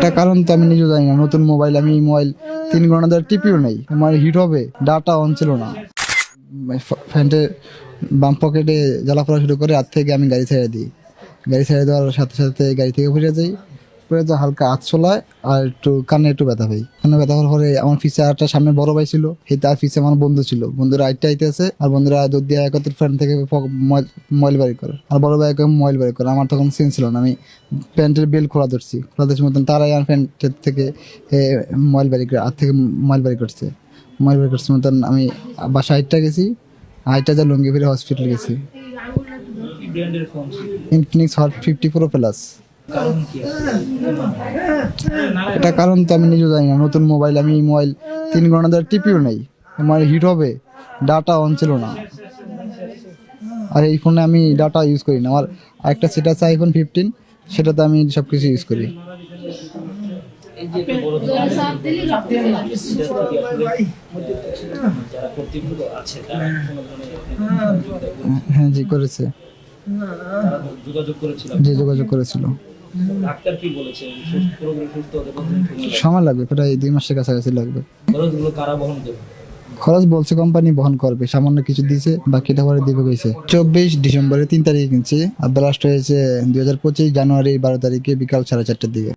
এটা কারণ তো আমি নিজেও জানি না। নতুন মোবাইল আমি এই মোবাইল তিন ঘণ্টা ধরে টিপিও নেই। আমার হিট হবে ডাটা অন ছিল না। ফ্যান্টে বাম পকেটে জ্বালা পড়া শুরু করে রাত থেকে আমি গাড়ি ছেড়ে দিই। গাড়ি ছেড়ে দেওয়ার সাথে সাথে গাড়ি থেকে ফিরে যাই। পরে তো হালকা হাত ছোলায় আর একটু কানে একটু ব্যথা পাই। কানে ব্যথা হওয়ার পরে আমার পিছে একটা সামনে বড় ভাই ছিল তার পিছে আমার বন্ধু ছিল। বন্ধুরা আইটটা আইতে আছে আর বন্ধুরা দুধ দিয়ে একত্র ফ্যান থেকে ময়ল বাড়ি করে। আর বড় ভাই ময়ল বাড়ি করে। আমার তখন সেন্স ছিল না আমি প্যান্টের বেল খোলা ধরছি। খোলা ধরছি মতন তারাই আমার প্যান্টের থেকে এ, ময়ল বাড়ি করে আর থেকে ময়ল বাড়ি করছে। ময়ল বাড়ি করছে মতন আমি বাসা আইটটা গেছি আইটটা যা লুঙ্গি ফিরে হসপিটাল গেছি। Infinix hot fifty pro plus এটা কারণ তো আমি নিজেও জানি না, নতুন মোবাইল আমি এই মোবাইল তিন ঘণ্টা ধরে টিপিও নেই। আমার হিট হবে ডাটা অন ছিল না। আর এই ফোনে আমি ডাটা ইউজ করি না। আমার আরেকটা সেটা আছে আইফোন ফিফটিন সেটাতে আমি সব কিছু ইউজ করি। এই যে একটা বড় যারা কর্তৃপক্ষ আছে তারা কোনো ধরনের হ্যাঁ জি, করেছে। যে যোগাযোগ করেছিল। ডাক্তার কি বলেছে? সুস্থ হতে সময় লাগবে? প্রায় দুই মাসের কাছাকাছি লাগবে। খরচগুলো কারা বহন করবে? খরচ বলছে কোম্পানি বহন করবে সামান্য কিছু দিয়েছে বাকিটা পরে দিবে কইছে। চব্বিশ ডিসেম্বরে তিন তারিখে কিনছি আর ব্লাস্ট হয়েছে দুই হাজার পঁচিশ জানুয়ারি বারো তারিখে বিকাল সাড়ে চারটার দিকে।